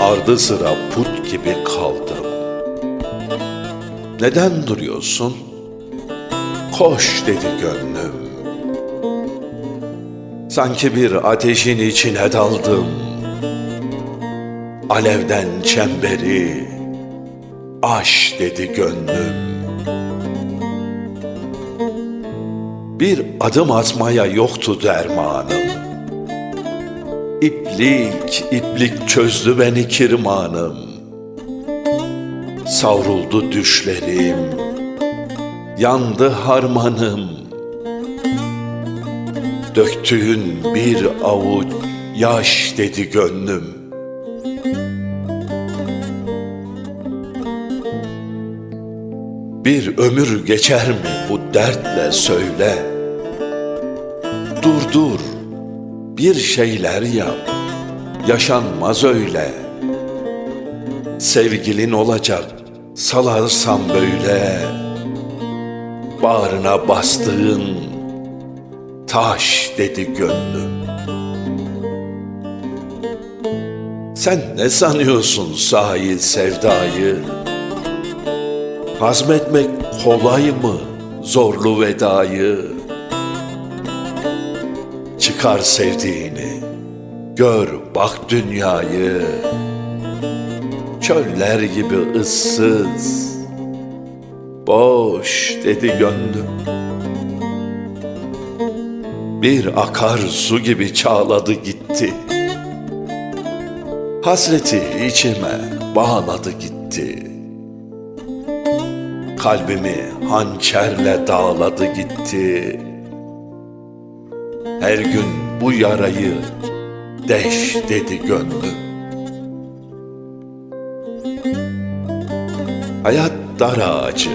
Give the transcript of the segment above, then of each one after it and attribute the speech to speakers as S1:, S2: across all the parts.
S1: ardı sıra put gibi kaldım. Neden duruyorsun? Koş dedi gönlüm. Sanki bir ateşin içine daldım. Alevden çemberi aş dedi gönlüm. Bir adım atmaya yoktu dermanım. İplik, iplik çözdü beni kirmanım. Savruldu düşlerim, yandı harmanım. Döktüğün bir avuç yaş dedi gönlüm. Bir ömür geçer mi bu dertle söyle. Dur dur, bir şeyler yap, yaşanmaz öyle. Sevgilin olacak, salarsam böyle. Bağrına bastığın taş dedi gönlüm. Sen ne sanıyorsun sahi sevdayı? Hazmetmek kolay mı zorlu vedayı? Çıkar sevdiğini, gör bak dünyayı. Çöller gibi ıssız, boş dedi gönlüm. Bir akar su gibi çağladı gitti. Hasreti içime bağladı gitti. Kalbimi hançerle dağladı gitti. Her gün bu yarayı deş dedi gönlüm. Hayat dar ağacı,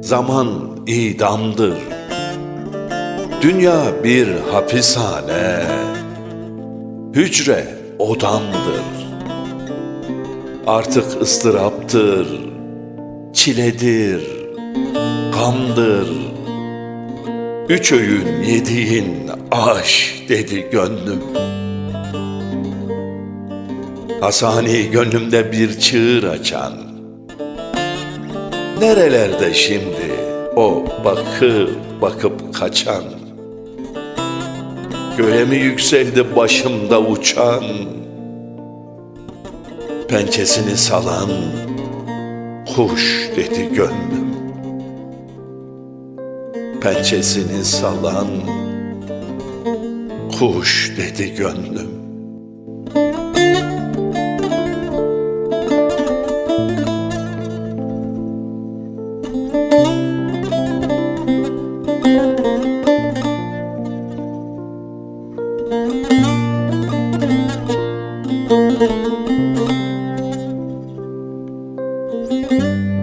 S1: zaman idamdır. Dünya bir hapishane, hücre odamdır. Artık ıstıraptır, çiledir, gamdır. Üç öğün yediğin aş dedi gönlüm. Hasani gönlümde bir çığır açan. Nerelerde şimdi o bakıp bakıp kaçan? Göğe mi yükseldi başımda uçan? Pençesini salan kuş dedi gönlüm pençesini salan kuş dedi gönlüm.
S2: Müzik